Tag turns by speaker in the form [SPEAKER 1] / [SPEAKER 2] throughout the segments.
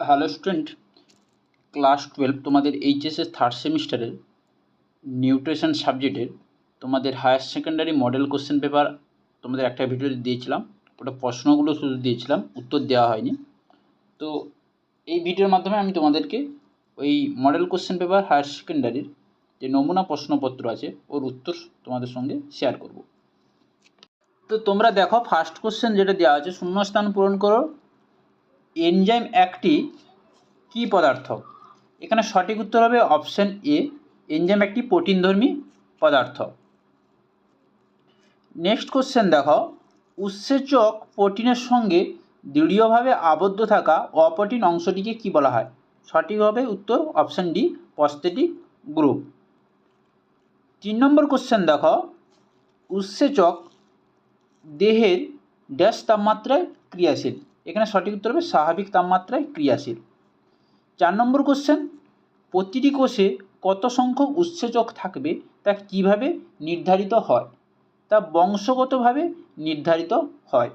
[SPEAKER 1] Hello student, class twelve তোমাদের এইচএসের third সেমিস্টারের nutrition সাবজেক্টের তোমাদের higher secondary model question paper তোমাদের একটা ভিডিও দিয়েছিলাম। ওটা প্রশ্নগুলো শুধু দিয়েছিলাম, উত্তর দেওয়া হয়নি। তো এই ভিডিওর মাধ্যমে আমি তোমাদেরকে ওই মডেল কোশ্চেন পেপার হায়ার সেকেন্ডারির যে নমুনা প্রশ্নপত্র আছে, ওর উত্তর তোমাদের সঙ্গে শেয়ার করব। তো তোমরা দেখো ফার্স্ট কোশ্চেন যেটা দেওয়া আছে, শূন্যস্থান পূরণ করো। এনজাইম একটি কী পদার্থ? এখানে সঠিক উত্তর হবে অপশান এ, এনজাইম একটি প্রোটিনধর্মী পদার্থ। নেক্সট কোশ্চেন দেখো, উৎসেচক প্রোটিনের সঙ্গে দৃঢ়ভাবে আবদ্ধ থাকা অপ্রোটিন অংশটিকে কি বলা হয়? সঠিক হবে উত্তর অপশান ডি পস্থেটিক গ্রুপ। তিন নম্বর কোশ্চেন দেখো, উৎসেচক দেহের ড্যাশ তাপমাত্রায় ক্রিয়াশীল। এখানে সঠিক উত্তর হবে স্বাভাবিক তাপমাত্রায় ক্রিয়াশীল। চার নম্বর কোশ্চেন প্রতিটি কোষে কত সংখ্যক উৎসেচক থাকবে তা কীভাবে নির্ধারিত হয়? তা বংশগতভাবে নির্ধারিত হয়।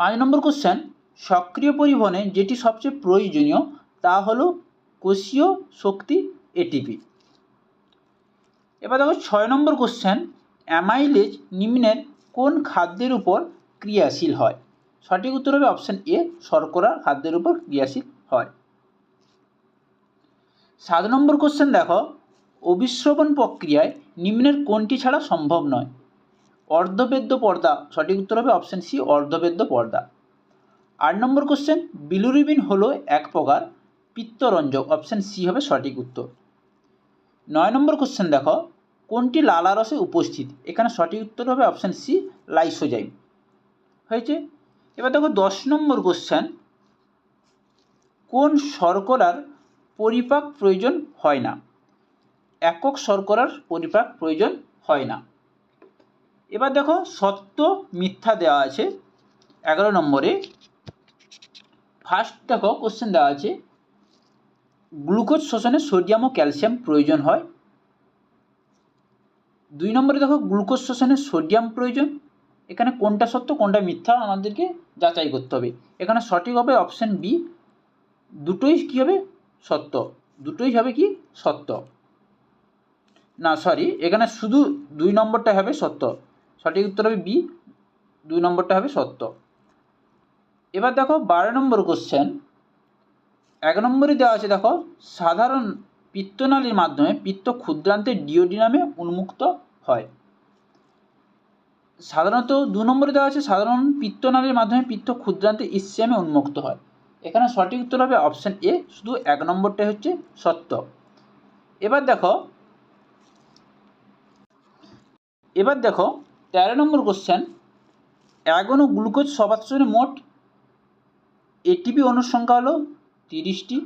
[SPEAKER 1] পাঁচ নম্বর কোশ্চেন সক্রিয় পরিবহনে যেটি সবচেয়ে প্রয়োজনীয় তা হলো কোষীয় শক্তি এটিপি এবার দেখো ছয় নম্বর কোশ্চেন অ্যামাইলেজ নিম্নের কোন খাদ্যের উপর ক্রিয়াশীল হয়? সঠিক উত্তর হবে অপশান এ শর্করা খাদ্যের উপর ক্রিয়াশীল হয়। সাত নম্বর কোশ্চেন দেখো অবিশ্রবণ প্রক্রিয়ায় নিম্নের কোনটি ছাড়া সম্ভব নয়? অর্ধবেদ্য পর্দা, সঠিক উত্তর হবে অপশান সি অর্ধবেদ্য পর্দা। আট নম্বর কোশ্চেন বিলুরিবিন হলো এক প্রকার পিত্তরঞ্জক অপশান সি হবে সঠিক উত্তর। নয় নম্বর কোশ্চেন দেখো, কোনটি লালারসে উপস্থিত? এখানে সঠিক উত্তর হবে অপশান সি লাইসোজাইম। হয়েছে? এবার দেখো দশ নম্বর কোশ্চেন কোন শর্করার পরিপাক প্রয়োজন হয় না? একক শর্করার পরিপাক প্রয়োজন হয় না। এবার দেখো সত্য মিথ্যা দেওয়া আছে এগারো নম্বরে। ফার্স্ট দেখো কোশ্চেন দেওয়া আছে, গ্লুকোজ শোষণে সোডিয়াম ও ক্যালসিয়াম প্রয়োজন হয়। দুই নম্বরে দেখো গ্লুকোজ শোষণে সোডিয়াম প্রয়োজন এখানে কোনটা সত্য, কোনটা মিথ্যা আমাদেরকে যাচাই করতে হবে। এখানে সঠিক হবে অপশান বি দুটোই কী হবে? সত্য। দুটোই হবে কি? সত্য। না সরি এখানে শুধু দুই নম্বরটা হবে সত্য। সঠিক উত্তর হবে বি দুই নম্বরটা হবে সত্য। এবার দেখো বারো নম্বর কোশ্চেন এক নম্বরে দেওয়া আছে, দেখো, সাধারণ পিত্তনালীর মাধ্যমে পিত্ত ক্ষুদ্রান্তের ডিওডিনামে উন্মুক্ত হয়। সাধারণত দু নম্বরে দেওয়া আছে, সাধারণ পিত্তনালীর মাধ্যমে পিত্ত ক্ষুদ্রান্তে ইসিয়ামে উন্মুক্ত হয়। এখানে সঠিক উত্তর হবে অপশান এ শুধু এক নম্বরটাই হচ্ছে সত্য। এবার দেখো এবার দেখো, তেরো নম্বর কোশ্চেন অ্যাগোনো গ্লুকোজ সবাৎসনে মোট এটিপি অনুর সংখ্যা হলো তিরিশটি।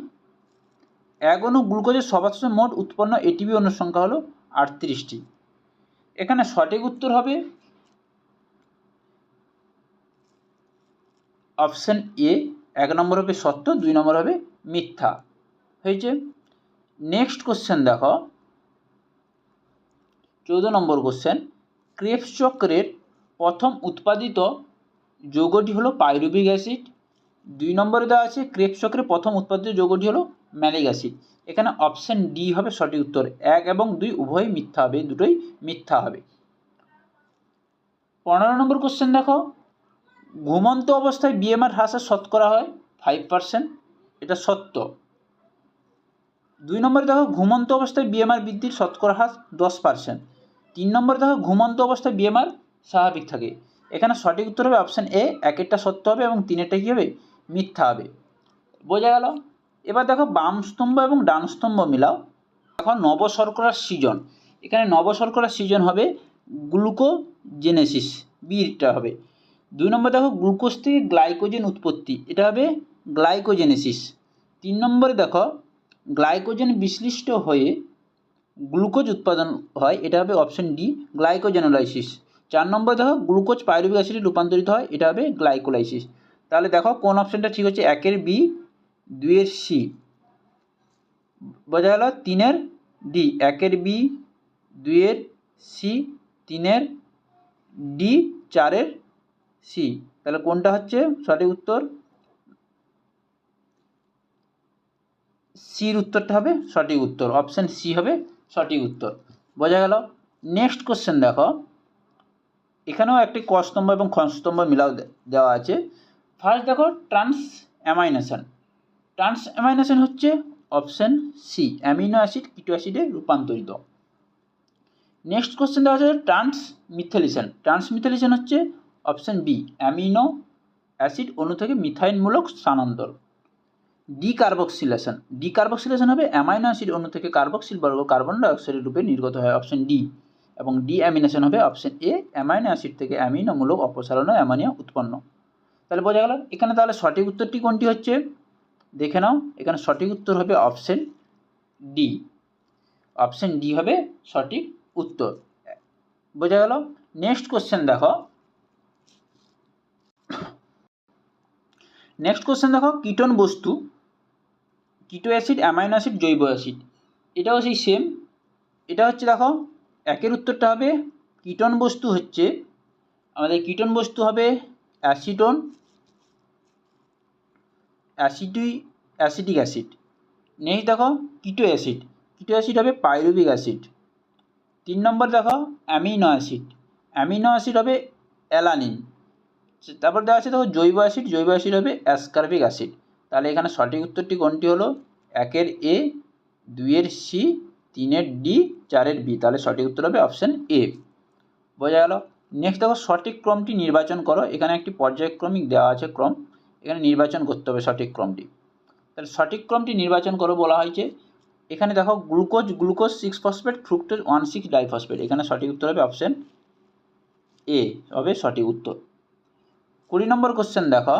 [SPEAKER 1] অ্যাগোনো গ্লুকোজের সবাৎসনে মোট উৎপন্ন এটিপি অনুর সংখ্যা হলো আটত্রিশটি। এখানে সঠিক উত্তর হবে অপশান এ, এক নম্বর হবে সত্য, দুই নম্বর হবে মিথ্যা। হয়েছে? নেক্সট কোশ্চেন দেখো। চৌদ্দ নম্বর কোশ্চেন ক্রেপস চক্রের প্রথম উৎপাদিত যৌগটি হলো পাইরুবিক অ্যাসিড। দুই নম্বরে দেওয়া আছে, ক্রেপস চক্রের প্রথম উৎপাদিত যৌগটি হলো ম্যালিক অ্যাসিড। এখানে অপশান ডি হবে সঠিক উত্তর। এক এবং দুই উভয়ই মিথ্যা হবে, দুটোই মিথ্যা হবে। পনেরো নম্বর কোশ্চেন দেখো। ঘুমন্ত অবস্থায় বিএমআর হ্রাসের শতকরা হয় ফাইভ পার্সেন্ট এটা সত্য। দুই নম্বরে দেখো, ঘুমন্ত অবস্থায় বিএমআর বৃদ্ধির শতকরা হ্রাস দশ পার্সেন্ট তিন নম্বরে দেখো, ঘুমন্ত অবস্থায় বিএমআর স্বাভাবিক থাকে। এখানে সঠিক উত্তর হবে অপশান এ একেরটা সত্য হবে এবং তিনেরটা কী হবে? মিথ্যা হবে। বোঝা গেল? এবার দেখো, বাম স্তম্ভ এবং ডান স্তম্ভ মিলাও। দেখো, নবশর্করার সৃজন। এখানে নবশর্করার সৃজন হবে গ্লুকোজেনেসিস বিটা হবে। দুই নম্বর দেখো, গ্লুকোজ থেকে গ্লাইকোজেন উৎপত্তি। এটা হবে গ্লাইকোজেনেসিস। তিন নম্বরে দেখো, গ্লাইকোজেন বিশ্লিষ্ট হয়ে গ্লুকোজ উৎপাদন হয়, এটা হবে অপশন ডি, গ্লাইকোজেনোলাইসিস। চার নম্বর দেখো, গ্লুকোজ পাইরুবিক অ্যাসিডে রূপান্তরিত হয়, এটা হবে গ্লাইকোলাইসিস। তাহলে দেখো, কোন অপশানটা ঠিক হচ্ছে? একের বি, দুইয়ের সি। বোঝা গেল? তিনের ডি, একের বি, দুইয়ের সি, তিনের ডি, চারের সি তাহলে কোনটা হচ্ছে? সঠিক উত্তর? সির উত্তরটা হবে সঠিক উত্তর। অপশান সি হবে সঠিক উত্তর। বোঝা গেল? নেক্সট কোশ্চেন দেখো। এখানেও একটি ক স্তম্ভ এবং খ স্তম্ভ মিলাও দেওয়া আছে। ফার্স্ট দেখো ট্রান্স অ্যামাইনেশন ট্রান্স অ্যামাইনেশন হচ্ছে option C amino acid keto অ্যাসিডে রূপান্তরিত। নেক্সট কোশ্চেন দেওয়া আছে ট্রান্স মিথেলিশন ট্রান্স মিথেলিশন হচ্ছে অপশান বি, অ্যামিনো অ্যাসিড অণু থেকে মিথাইনমূলক স্থানান্তর। ডিকার্বক্সিলেশন। ডিকার্বক্সিলেশন হবে অ্যামাইনো অ্যাসিড অণু থেকে কার্বক্সিল বর্গ কার্বন ডাইঅক্সাইডের রূপে নির্গত হয়, অপশন ডি। এবং ডি অ্যামিনেশন হবে অপশন এ, অ্যামাইনো অ্যাসিড থেকে অ্যামিনোমূলক অপসারণ অ্যামোনিয়া উৎপন্ন। তাহলে বোঝা গেল, এখানে তাহলে সঠিক উত্তরটি কোনটি হচ্ছে? দেখে নাও, এখানে সঠিক উত্তর হবে অপশন ডি। অপশন ডি হবে সঠিক উত্তর। বোঝা গেল? নেক্সট কোশ্চেন দেখো। নেক্সট কোশ্চেন দেখো কিটোন বস্তু, কিটো অ্যাসিড, অ্যামাইনো অ্যাসিড, জৈব অ্যাসিড। এটাও সেই সেম এটা হচ্ছে দেখো, একের উত্তরটা হবে, কিটোন বস্তু হচ্ছে, আমাদের কিটোন বস্তু হবে অ্যাসিডন, অ্যাসিডি, অ্যাসিডিক অ্যাসিড। নেক্সট দেখো, কিটো অ্যাসিড। কিটো অ্যাসিড হবে পাইরুবিক অ্যাসিড। তিন নম্বর দেখো, অ্যামিনো অ্যাসিড। অ্যামিনো অ্যাসিড হবে অ্যালানিন। তারপর দেওয়া আছে দেখো জৈব অ্যাসিড জৈব অ্যাসিড হবে অ্যাসকার্বিক অ্যাসিড। তাহলে এখানে সঠিক উত্তরটি কোনটি হলো? একের এ, দুইয়ের সি, তিনের ডি, চারের বি। তাহলে সঠিক উত্তর হবে অপশান এ। বোঝা গেল? নেক্সট দেখো সঠিক ক্রমটি নির্বাচন করো। এখানে একটি পর্যায়ক্রমিক দেওয়া আছে ক্রম। এখানে নির্বাচন করতে হবে সঠিক ক্রমটি। তাহলে সঠিক ক্রমটি নির্বাচন করো বলা হয়েছে এখানে দেখো glucose glucose six phosphate fructose one six diphosphate এখানে সঠিক উত্তর হবে অপশান এ। হবে সঠিক উত্তর। কুড়ি নম্বর কোশ্চেন দেখো।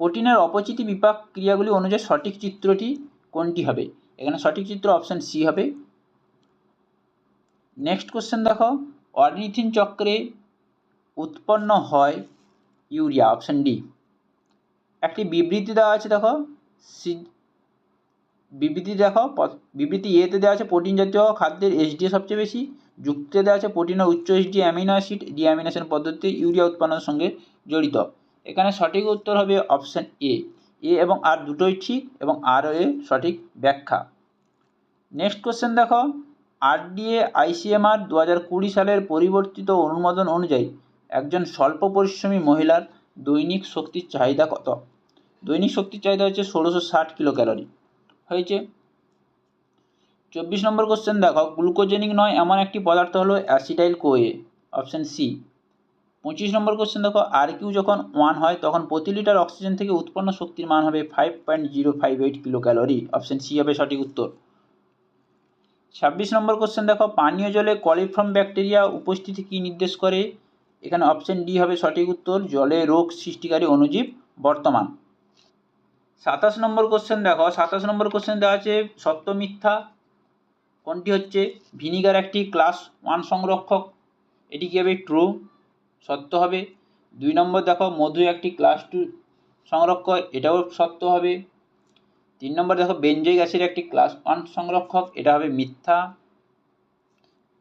[SPEAKER 1] প্রোটিনের অপচিতি বিপাক ক্রিয়াগুলি অনুযায়ী সঠিক চিত্রটি কোনটি হবে? এখানে সঠিক চিত্র অপশান সি হবে। নেক্সট কোশ্চেন দেখো, অর্নিথিন চক্রে উৎপন্ন হয় ইউরিয়া অপশান ডি একটি বিবৃতি দেওয়া আছে দেখো, সি বিবৃতি দেখো, বিবৃতি এতে দেওয়া আছে, প্রোটিন জাতীয় খাদ্যের এইচডি সবচেয়ে বেশি। যুক্তে দেওয়া আছে প্রোটিনের উচ্চ এইচডি অ্যামিনো অ্যাসিড, ডিঅ্যামিনেশন পদ্ধতিতে ইউরিয়া উৎপাদনের সঙ্গে জড়িত। এখানে সঠিক উত্তর হবে অপশান এ। এ এবং আর দুটোই ঠিক এবং আর এ সঠিক ব্যাখ্যা। নেক্সট কোশ্চেন দেখো। আরডিএ, আইসিএমআর দু হাজার কুড়ি সালের পরিবর্তিত অনুমোদন অনুযায়ী একজন স্বল্প পরিশ্রমী মহিলার দৈনিক শক্তির চাহিদা কত? দৈনিক শক্তির চাহিদা হচ্ছে ষোলোশো ষাট কিলো ক্যালোরি হয়েছে? চব্বিশ নম্বর কোশ্চেন দেখো গ্লুকোজেনিক নয়, এমন একটি পদার্থ হলো অ্যাসিটাইল কোয়ে অপশান সি পঁচিশ নম্বর কোশ্চেন দেখো আর কিউ যখন ওয়ান হয়, তখন প্রতি লিটার অক্সিজেন থেকে উৎপন্ন শক্তির মান হবে five point zero five eight kilo calorie option C হবে সঠিক উত্তর। ছাব্বিশ নম্বর কোশ্চেন দেখো, পানীয় জলে কলিফর্ম ব্যাকটেরিয়া উপস্থিতি কী নির্দেশ করে? এখানে অপশান ডি হবে সঠিক উত্তর, জলে রোগ সৃষ্টিকারী অণুজীব বর্তমান। সাতাশ নম্বর কোশ্চেন দেখো, সাতাশ নম্বর কোশ্চেন দেওয়া আছে সত্য মিথ্যা কোনটি হচ্ছে? ভিনিগার একটি ক্লাস ওয়ান সংরক্ষক। এটি কী হবে ট্রু সত্য হবে। দুই নম্বর দেখো, মধু একটি ক্লাস টু সংরক্ষক, এটাও সত্য হবে। তিন নম্বর দেখো বেঞ্জয়িক অ্যাসিড একটি ক্লাস ওয়ান সংরক্ষক, এটা হবে মিথ্যা।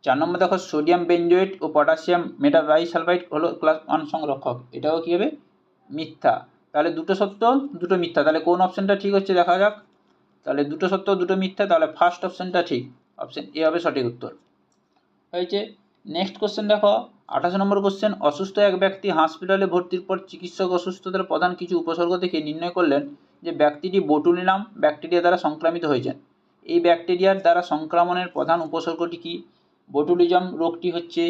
[SPEAKER 1] চার নম্বর দেখো সোডিয়াম বেঞ্জয়েট ও পটাশিয়াম মেটাবাইসালফাইড হলো ক্লাস ওয়ান সংরক্ষক, এটাও কী হবে মিথ্যা। তাহলে দুটো সত্য, দুটো মিথ্যা। তাহলে কোন অপশানটা ঠিক হচ্ছে? দেখা যাক। তাহলে দুটো সত্য, দুটো মিথ্যা, তাহলে ফার্স্ট অপশানটা ঠিক। অপশান এ হবে সঠিক উত্তর। হয়েছে নেক্সট কোশ্চেন দেখো, আঠাশ নম্বর কোশ্চেন অসুস্থ এক ব্যক্তি হসপিটালে ভর্তির পর চিকিৎসক অসুস্থতার প্রধান কিছু উপসর্গ দেখে নির্ণয় করলেন যে ব্যক্তিটি বোটুলিনাম ব্যাকটেরিয়া দ্বারা সংক্রামিত হয়েছেন। এই ব্যাকটেরিয়ার দ্বারা সংক্রমণের প্রধান উপসর্গটি কি? বোটুলিজম রোগটি হচ্ছে,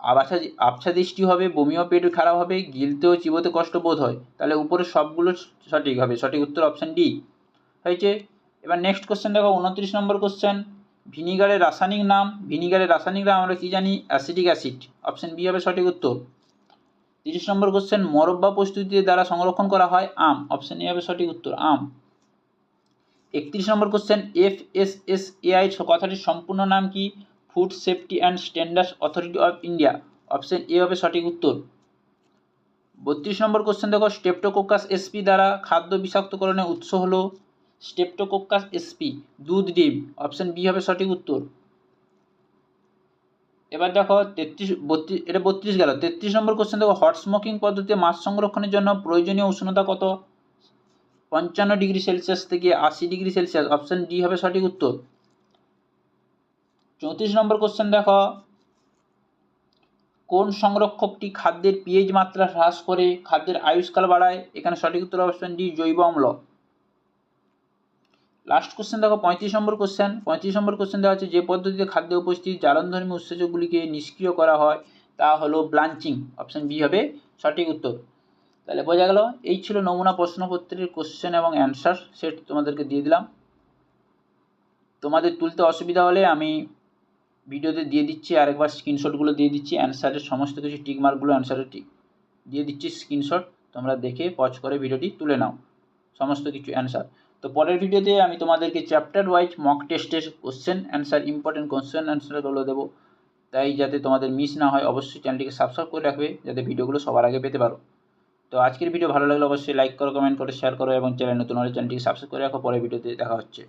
[SPEAKER 1] আবাসা, আবছা দৃষ্টি হবে, বমিও পেট খারাপ হবে গিলতে ও চিবোতে কষ্ট বোধ হয়। তাহলে উপরে সবগুলো সঠিক হবে, সঠিক উত্তর অপশান ডি। হয়েছে, এবার নেক্সট কোশ্চেন দেখো, উনত্রিশ নম্বর কোশ্চেন ভিনিগারের রাসায়নিক নাম, ভিনিগারের রাসায়নিক নাম আমরা কী জানি? Acidic acid. অপশন বি হবে সঠিক উত্তর। তিরিশ নম্বর কোশ্চেন মরব্বা প্রস্তুতির দ্বারা সংরক্ষণ করা হয় আম। অপশন এ হবে সঠিক উত্তর, আম। একত্রিশ নম্বর question F S S A I কথাটির সম্পূর্ণ নাম কি? Food safety and standards authority of India. Option A হবে সঠিক উত্তর। বত্রিশ নম্বর কোশ্চেন দেখো, স্টেপটোকোকাস এসপি দ্বারা খাদ্য বিষাক্তকরণের উৎস হলো স্টেপটোকোকাস এসপি দুধ ডিম, অপশান বি হবে সঠিক উত্তর। এবার দেখো তেত্রিশ, বত্রিশ, এটা বত্রিশ গেল। তেত্রিশ নম্বর কোশ্চেন দেখো হট স্মোকিং পদ্ধতিতে মাছ সংরক্ষণের জন্য প্রয়োজনীয় উষ্ণতা কত? পঞ্চান্ন ডিগ্রি সেলসিয়াস থেকে আশি ডিগ্রি সেলসিয়াস, অপশান ডি হবে সঠিক উত্তর। চৌত্রিশ নম্বর কোশ্চেন দেখো, কোন সংরক্ষকটি খাদ্যের পিএইচ মাত্রা হ্রাস করে, খাদ্যের আয়ুষ্কাল বাড়ায়? এখানে সঠিক উত্তর অপশন ডি জৈব অম্ল। লাস্ট কোশ্চেন দেখো, পঁয়ত্রিশ নম্বর কোশ্চেন পঁয়ত্রিশ নম্বর কোশ্চেন দেওয়া আছে, যে পদ্ধতিতে খাদ্যে উপস্থিত জারণধর্মী উৎসেচকগুলিকে নিষ্ক্রিয় করা হয়, তা হলো ব্লাঞ্চিং অপশান বি হবে সঠিক উত্তর। তাহলে বোঝা গেল, এই ছিল নমুনা প্রশ্নপত্রের কোশ্চেন এবং অ্যান্সার সেট তোমাদেরকে দিয়ে দিলাম। তোমাদের তুলতে অসুবিধা হলে আমি ভিডিওতে দিয়ে দিচ্ছি, আরেকবার স্ক্রিনশটগুলো দিয়ে দিচ্ছি অ্যান্সারের সমস্ত কিছু টিকমার্কগুলো অ্যান্সারের টিক দিয়ে দিচ্ছি স্ক্রিনশট তোমরা দেখে পজ করে ভিডিওটি তুলে নাও। সমস্ত কিছু অ্যান্সার তো পরের ভিডিওতে আমি তোমাদেরকে চ্যাপ্টার ওয়াইজ মক টেস্টের কোশ্চেন অ্যান্সার ইম্পর্টেন্ট কোশ্চেন অ্যান্সারগুলো দেবো। তাই যাতে তোমাদের মিস না হয়, অবশ্যই চ্যানেলটিকে সাবস্ক্রাইব করে রাখবে, যাতে ভিডিওগুলো সবার আগে পেতে পারো। তো আজকের ভিডিও ভালো লাগলে অবশ্যই লাইক করো কমেন্ট করো শেয়ার করো এবং চ্যানেল নতুন হলে চ্যানেলটিকে সাবস্ক্রাইব করে রাখো। পরের ভিডিওতে দেখা হচ্ছে।